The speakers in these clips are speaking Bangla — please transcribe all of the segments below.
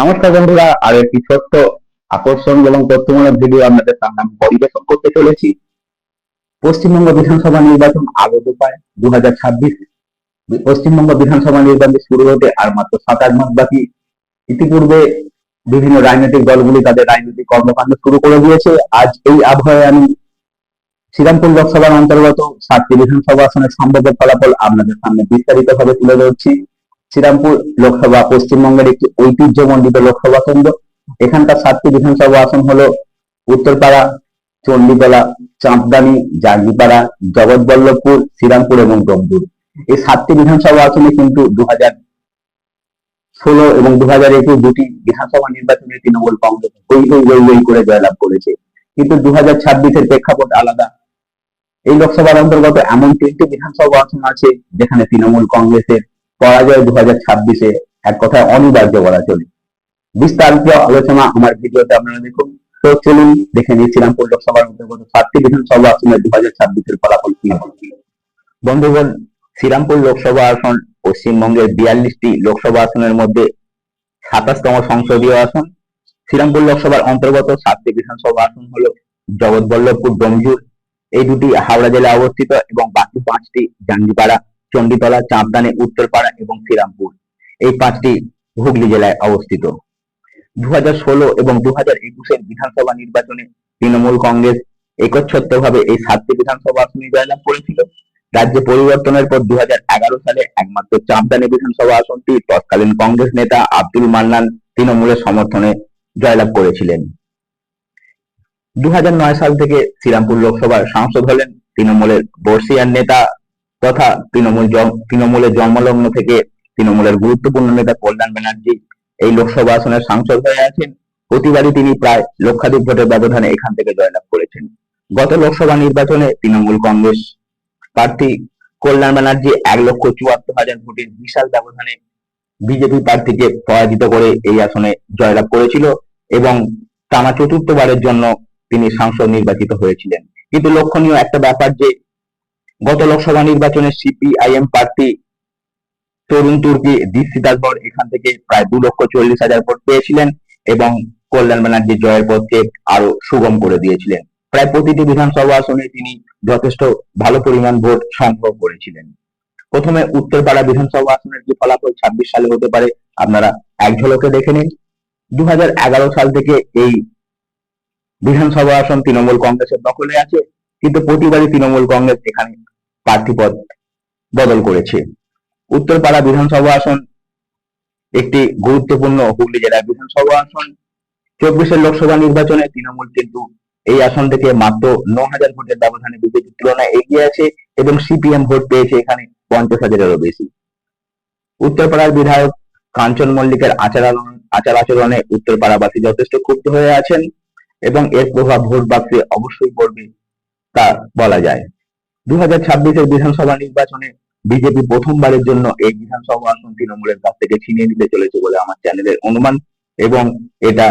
নমস্কার বন্ধুরা, আর একটি ছোট্ট আকর্ষণ এবং তথ্যমূলক ভিডিও আপনাদের সামনে আমি পরিবেশন করতে চলেছি। পশ্চিমবঙ্গ বিধানসভা নির্বাচন আগত পায় দু হাজার ছাব্বিশ পশ্চিমবঙ্গ বিধানসভা নির্বাচন শুরু হতে আর মাত্র সাত আট মাস বাকি। ইতিপূর্বে বিভিন্ন রাজনৈতিক দলগুলি তাদের রাজনৈতিক কর্মকাণ্ড শুরু করে দিয়েছে। আজ এই আবহাওয়ায় আমি শ্রীরামপুর লোকসভার অন্তর্গত সাতটি বিধানসভা আসনের সম্ভাব্য ফলাফল আপনাদের সামনে বিস্তারিত ভাবে তুলে ধরছি। শ্রীরামপুর লোকসভা, পশ্চিমবঙ্গের একটি ঐতিহ্যমণ্ডিত লোকসভা কেন্দ্র। এখানকার সাতটি বিধানসভা আসন হল উত্তরপাড়া চণ্ডীতলা চাঁদদানি জাগিপাড়া জগৎবল্লভপুর, শ্রীরামপুর এবং ডোমজুর এই সাতটি বিধানসভা আসনে কিন্তু দু ষোলো এবং দু হাজার একুশ দুটি বিধানসভা নির্বাচনে তৃণমূল কংগ্রেস হই হই হই হই করে জয়লাভ করেছে। কিন্তু দু হাজার ছাব্বিশের প্রেক্ষাপট আলাদা। এই লোকসভার অন্তর্গত এমন তিনটি বিধানসভা আসন আছে যেখানে তৃণমূল কংগ্রেসের পরাজয় দু হাজার ছাব্বিশে। এক কথায় অনিবার্য বলা চলে। বিস্তারিত আলোচনা আমার ভিডিওতে আপনারা দেখুন। তো চলুন দেখে নিই শ্রীরামপুর লোকসভার অন্তর্গত সাতটি বিধানসভা আসনে দু হাজার ছাব্বিশের ফলাফল কি? হবে বন্ধুগণ, শ্রীরামপুর লোকসভা আসন পশ্চিমবঙ্গের বিয়াল্লিশটি লোকসভা আসনের মধ্যে সাতাশতম সংসদীয় আসন। শ্রীরামপুর লোকসভার অন্তর্গত সাতটি বিধানসভা আসন হলো জগৎবল্লভপুর ডোমজুর এই দুটি হাওড়া জেলায় অবস্থিত এবং বাকি পাঁচটি জাঙ্গিপাড়া। চণ্ডীতলা চাঁদদানি উত্তরপাড়া এবং শ্রীরামপুর। এই পাঁচটি হুগলি জেলায় অবস্থিত। দু হাজার ষোলো এবং দু হাজার একুশের বিধানসভা নির্বাচনে তৃণমূল কংগ্রেস একচ্ছত্রভাবে এই সাতটি বিধানসভা আসনে জয়লাভ করেছিল। রাজ্যে পরিবর্তনের পর দু হাজার এগারো সালে একমাত্র চাঁদদানি বিধানসভা আসনটি তৎকালীন কংগ্রেস নেতা আব্দুল মান্নান তৃণমূলের সমর্থনে জয়লাভ করেছিলেন। দু হাজার নয় সাল থেকে শ্রীরামপুর লোকসভার সাংসদ হলেন তৃণমূলের বর্ষিয়ান নেতা তথা তৃণমূল তৃণমূলের জন্মলগ্ন থেকে তৃণমূলের গুরুত্বপূর্ণ নেতা কল্যাণ ব্যানার্জি এই লোকসভা আসনের সাংসদ হয়ে আছেন। প্রতিবারই তিনি প্রায় লক্ষাধিক ভোটের ব্যবধানে এখান থেকে জয়লাভ করেছেন। গত লোকসভা নির্বাচনে তৃণমূল কংগ্রেস প্রার্থী কল্যাণ ব্যানার্জি এক লক্ষ চুয়াত্তর হাজার ভোটের বিশাল ব্যবধানে বিজেপি প্রার্থীকে পরাজিত করে এই আসনে জয়লাভ করেছিল এবং টানা চতুর্থবারের জন্য তিনি সাংসদ নির্বাচিত হয়েছিলেন। কিন্তু লক্ষণীয় একটা ব্যাপার যে গত লোকসভা নির্বাচনে সিপিআইএম প্রার্থী তরুণ তুর্কি দীপ্তি দাসবর এখান থেকে প্রায় দু লক্ষ চল্লিশ হাজার ভোট পেয়েছিলেন এবং কল্যাণ ব্যানার্জি জয়ের পথকে আরও সুগম করে দিয়েছিলেন। প্রায় প্রতিটি বিধানসভা আসনে তিনি যথেষ্ট ভালো পরিমাণ ভোট সংগ্রহ করেছিলেন। প্রথমে উত্তরপাড়া বিধানসভা আসনের যে ফলাফল ছাব্বিশ সালে হতে পারে, আপনারা এক ঝলকে দেখে নিন। দু হাজার এগারো সাল থেকে এই বিধানসভা আসন তৃণমূল কংগ্রেসের দখলে আছে। কিন্তু প্রতিবারই তৃণমূল কংগ্রেস এখানে প্রার্থীপদ বদল করেছে। উত্তরপাড়া বিধানসভা আসন একটি গুরুত্বপূর্ণ হুগলি জেলার বিধানসভা আসন। চব্বিশের লোকসভা নির্বাচনে তৃণমূল কিন্তু এই আসন থেকে মাত্র ন হাজার ভোটের ব্যবধানে বিজেপির তুলনায় এগিয়ে আছে এবং সিপিএম ভোট পেয়েছে এখানে পঞ্চাশ হাজারেরও বেশি। উত্তরপাড়ার বিধায়ক কাঞ্চন মল্লিকের আচার আচার আচরণে উত্তরপাড়াবাসী যথেষ্ট ক্ষুব্ধ হয়ে আছেন এবং এর প্রভাব ভোট বাক্সে অবশ্যই পড়বে তা বলা যায়। দু হাজার ছাব্বিশের বিধানসভা নির্বাচনে বিজেপি প্রথমবারের জন্য এই বিধানসভা আসন তৃণমূলের কাছ থেকে ছিনিয়ে নিতে চলেছে বলে আমার চ্যানেলের অনুমান এবং এটা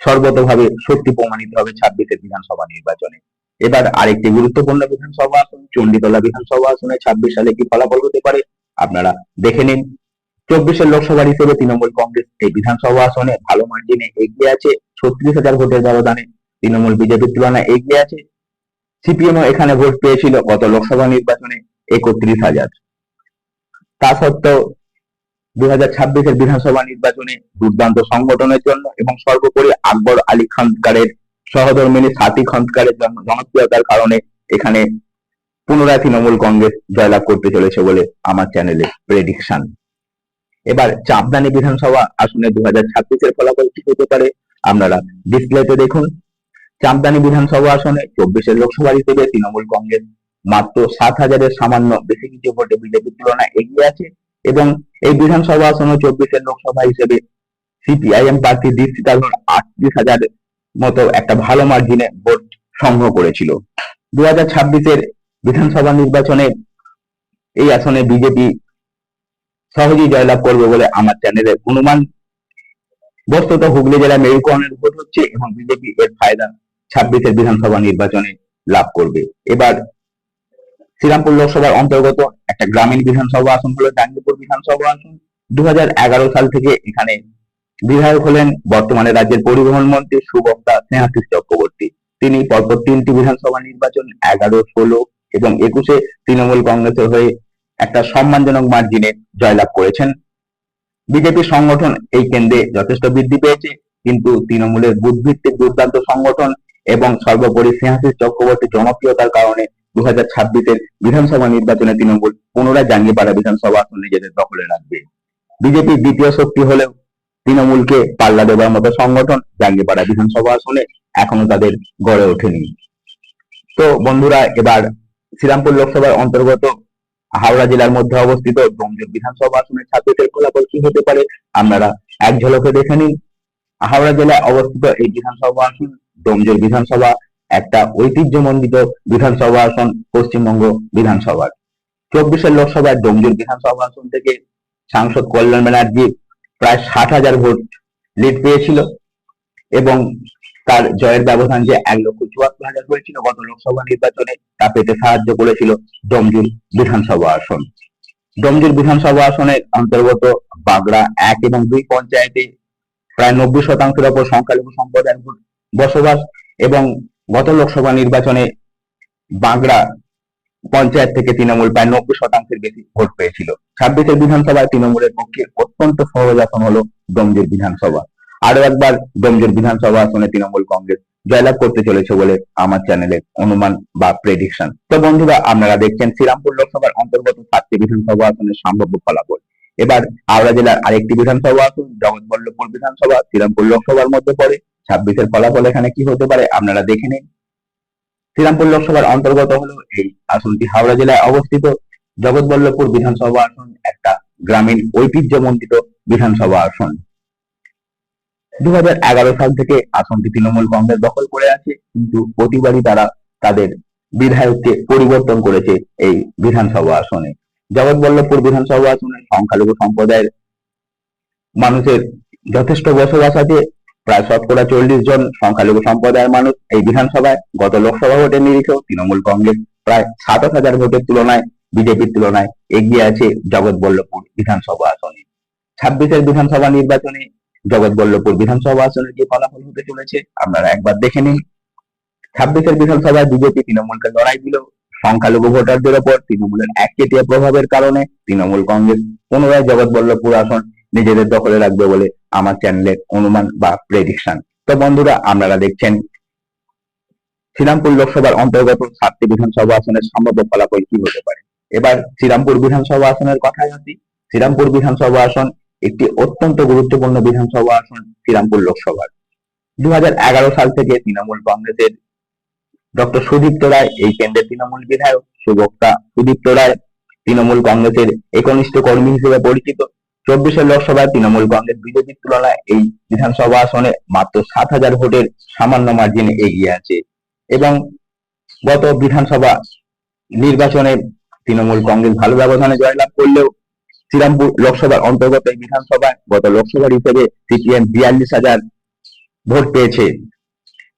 সর্বতভাবে সত্যি প্রমাণিত হবে ছাব্বিশের বিধানসভা নির্বাচনে। এবার আরেকটি গুরুত্বপূর্ণ বিধানসভা আসন, চণ্ডীতলা বিধানসভা আসনে ছাব্বিশ সালে কি ফলাফল হতে পারে আপনারা দেখে নিন। চব্বিশের লোকসভা হিসেবে তৃণমূল কংগ্রেস এই বিধানসভা আসনে ভালো মার্জিনে এগিয়ে আছে, ছত্রিশ হাজার ভোটের ব্যবধানে তৃণমূল বিজেপির তুলনায় এগিয়ে আছে। সিপিএম এখানে ভোট পেয়েছিল গত লোকসভা নির্বাচনে একত্রিশ হাজার। তা সত্ত্বেও দু হাজার ছাব্বিশের বিধানসভা নির্বাচনে দুর্দান্ত সংগঠনের জন্য এবং সর্বোপরি আকবর আলী খন্দকারের সহধর্মিনী সাথী খন্দকারের জন্য জনপ্রিয়তার কারণে এখানে পুনরায় তৃণমূল কংগ্রেস জয়লাভ করতে চলেছে বলে আমার চ্যানেলে প্রেডিকশন এবার চাঁদদানি বিধানসভা আসনে দু হাজার ছাব্বিশের ফলাফল কি হতে পারে আপনারা ডিসপ্লেতে দেখুন। চাঁদদানি বিধানসভা আসনে চব্বিশের লোকসভা হিসেবে তৃণমূল কংগ্রেস মাত্র সাত হাজারের সামান্য বেশি কিছু ভোটে বিজেপির তুলনায় এগিয়ে আছে এবং এই বিধানসভা আসনে চব্বিশের লোকসভা হিসেবে সিপিআইএম প্রার্থী দীপ্তি দাসর আটত্রিশ হাজার মতো একটা ভালো মার্জিনে ভোট সংগ্রহ করেছিল। দু হাজার ছাব্বিশের বিধানসভা নির্বাচনে এই আসনে বিজেপি সহজেই জয়লাভ করবে বলে আমার চ্যানেলের অনুমান। বস্তুত হুগলি জেলায় মেরুকরণের ভোট হচ্ছে এবং বিজেপি এর ফায়দা ছাব্বিশের বিধানসভা নির্বাচনে লাভ করবে। এবার শ্রীরামপুর লোকসভার অন্তর্গত একটা গ্রামীণ বিধানসভা আসন হলো ডাঙ্গিপুর বিধানসভা আসন। দু সাল থেকে এখানে বিধায়ক হলেন বর্তমানে রাজ্যের পরিবহন মন্ত্রী সুবক্তা স্নেহাশিস চক্রবর্তী। তিনি পরপর তিনটি বিধানসভা নির্বাচন, এগারো, ষোলো এবং একুশে তৃণমূল কংগ্রেসের হয়ে একটা সম্মানজনক মার্জিনে জয়লাভ করেছেন। বিজেপি সংগঠন এই কেন্দ্রে যথেষ্ট বৃদ্ধি পেয়েছে, কিন্তু তৃণমূলের বুধভিত্তিক দুর্দান্ত সংগঠন এবং সর্বোপরি স্নেহাশিস চক্রবর্তীর জনপ্রিয়তার কারণে দু হাজার ছাব্বিশের বিধানসভা নির্বাচনে তৃণমূল পুনরায় জাঙ্গিপাড়া বিধানসভা আসন নিজেদের দখলে রাখবে। বিজেপির দ্বিতীয় শক্তি হলেও তৃণমূলকে পাল্লা দেবার মতো সংগঠন জাঙ্গিপাড়া বিধানসভা আসনে এখনও তাদের গড়ে ওঠেনি। তো বন্ধুরা, এবার শ্রীরামপুর লোকসভার অন্তর্গত হাওড়া জেলার মধ্যে অবস্থিত ডোমজুর বিধানসভা আসনের ছাত্রদের ফলাফল কি হতে পারে, আপনারা এক ঝলকে দেখে নিন। হাওড়া জেলায় অবস্থিত এই বিধানসভা আসন ডোমজুর বিধানসভা, একটা ঐতিহ্যমণ্ডিত বিধানসভা আসন, পশ্চিমবঙ্গ বিধানসভার চব্বিশের লোকসভায় ডোমজুর বিধানসভা আসন থেকে সাংসদ কল্যাণ ব্যানার্জি প্রায় ষাট হাজার ভোট লিড পেয়েছিল এবং তার জয়ের ব্যবধান যে এক লক্ষ চুয়াত্তর হাজার হয়েছিল, গত লোকসভা নির্বাচনে তা পেতে সাহায্য করেছিল ডোমজুর বিধানসভা আসন। ডোমজুর বিধানসভা আসনের অন্তর্গত বাগড়া এক এবং দুই পঞ্চায়েতে প্রায় নব্বই শতাংশের ওপর সংখ্যালঘু সম্প্রদায়ের ভোট বসবাস এবং গত লোকসভা নির্বাচনে বাগড়া পঞ্চায়েত থেকে তৃণমূল প্রায় নব্বই শতাংশের বেশি ভোট পেয়েছিল। ছাব্বিশের বিধানসভায় তৃণমূলের পক্ষে অত্যন্ত সহজ আসন হলো ডোমজুর বিধানসভা। আরও একবার ডোমজুর বিধানসভা আসনে তৃণমূল কংগ্রেস জয়লাভ করতে চলেছে বলে আমার চ্যানেলের অনুমান বা প্রেডিকশন তো বন্ধুরা, আপনারা দেখছেন শ্রীরামপুর লোকসভার অন্তর্গত সাতটি বিধানসভা আসনের সম্ভাব্য ফলাফল। এবার হাওড়া জেলার আরেকটি বিধানসভা আসন, জগৎবল্লভপুর বিধানসভা, শ্রীরামপুর লোকসভার মধ্যে পড়ে। ছাব্বিশের ফলাফল এখানে কি হতে পারে আপনারা দেখে নিন। শ্রীরামপুর লোকসভার অন্তর্গত হলো এই আসনটি হাওড়া জেলায় অবস্থিত। জগৎবল্লভপুর বিধানসভা আসন, একটা গ্রামীণ ঐতিহ্যমণ্ডিত বিধানসভা আসন। দু সাল থেকে আসনটি তৃণমূল কংগ্রেস দখল করে আছে, কিন্তু প্রতিবারই তারা তাদের বিধায়ককে পরিবর্তন করেছে এই বিধানসভা আসনে। জগৎবল্লভপুর বিধানসভা আসনে সংখ্যালঘু সম্প্রদায়ের মানুষের যথেষ্ট বসবাস আছে প্রায় শতকরা চল্লিশ জন সংখ্যালঘু সম্প্রদায়ের মানুষ এই বিধানসভায় গত লোকসভা ভোটের নিরিখেও তৃণমূল কংগ্রেস প্রায় সাতাশ হাজার ভোটের তুলনায়, বিজেপির তুলনায় এগিয়ে আছে জগৎবল্লভপুর বিধানসভা আসনে। ছাব্বিশের বিধানসভা নির্বাচনে জগৎবল্লভপুর বিধানসভা আসনের কি ফলাফল হতে চলেছে, আপনারা একবার দেখে নিন। ছাব্বিশের বিধানসভায় বিজেপি তৃণমূলকে লড়াই দিল। সংখ্যালঘু ভোটারদের ওপর তৃণমূলের একচেটিয়া প্রভাবের কারণে তৃণমূল কংগ্রেস পুনরায় জগৎবল্লভপুর আসন নিজেদের দখলে রাখবে বলে আমার চ্যানেলের অনুমান বা প্রেডিকশন তো বন্ধুরা, আপনারা দেখছেন শ্রীরামপুর লোকসভার অন্তর্গত সাতটি বিধানসভা আসনের সম্ভাব্য ফলাফল কি হতে পারে? এবার শ্রীরামপুর বিধানসভা আসনের কথায় আসি। শ্রীরামপুর বিধানসভা আসন একটি অত্যন্ত গুরুত্বপূর্ণ বিধানসভা আসন শ্রীরামপুর লোকসভার। দু হাজার এগারো সাল থেকে তৃণমূল কংগ্রেসের ডক্টর সুদীপ্ত রায়, এই কেন্দ্রের তৃণমূল বিধায়ক, সুবক্তা সুদীপ্ত রায়, তৃণমূল কংগ্রেসের একনিষ্ঠ কর্মী হিসেবে পরিচিত। চব্বিশের লোকসভায় তৃণমূল কংগ্রেস বিজেপির তুলনায় এই বিধানসভা আসনে মাত্র সাত হাজার ভোটের সামান্য মার্জিনে এগিয়ে আছে। এবং গত বিধানসভা নির্বাচনে তৃণমূল কংগ্রেস ভালো ব্যবধানে জয়লাভ করলেও শ্রীরামপুর লোকসভার অন্তর্গত এই বিধানসভায় গত লোকসভার হিসেবে সিপিএম বিয়াল্লিশ হাজার ভোট পেয়েছে।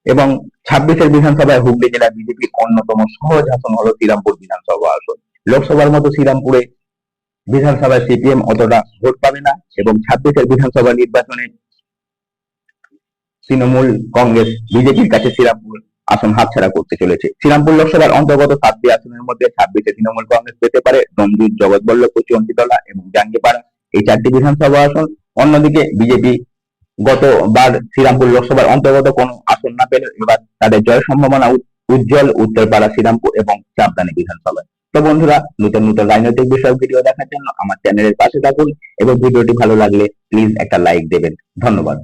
এবং ছাব্বিশের বিধানসভায় হুগলি জেলা বিজেপির অন্যতম সহজ আসন হলো শ্রীরামপুর বিধানসভা আসন। লোকসভার মতো শ্রীরামপুরে বিধানসভায় সিপিএম অতটা ভোট পাবে না এবং ছাব্বিশের বিধানসভা নির্বাচনে তৃণমূল কংগ্রেস, বিজেপির কাছে শ্রীরামপুর আসন হাতছাড়া করতে চলেছে। শ্রীরামপুর লোকসভার অন্তর্গত সাতটি আসনের মধ্যে ছাব্বিশে তৃণমূল কংগ্রেস পেতে পারে ডোমজুর, জগৎবল্লভপুর চন্ডিতলা এবং জাঙ্গিপাড়া। এই চারটি বিধানসভা আসন, অন্যদিকে বিজেপি গতবার শ্রীরামপুর লোকসভার অন্তর্গত কোনো আসন না পেলে এবার তাদের জয় সম্ভাবনা উজ্জ্বল উত্তরপাড়া, শ্রীরামপুর এবং চাপদানি বিধানসভায়। তো বন্ধুরা, নতুন নতুন রাজনৈতিক বিষয়ক ভিডিও দেখার জন্য আমার চ্যানেলের পাশে থাকুন এবং ভিডিওটি ভালো লাগলে প্লিজ একটা লাইক দেবেন। ধন্যবাদ।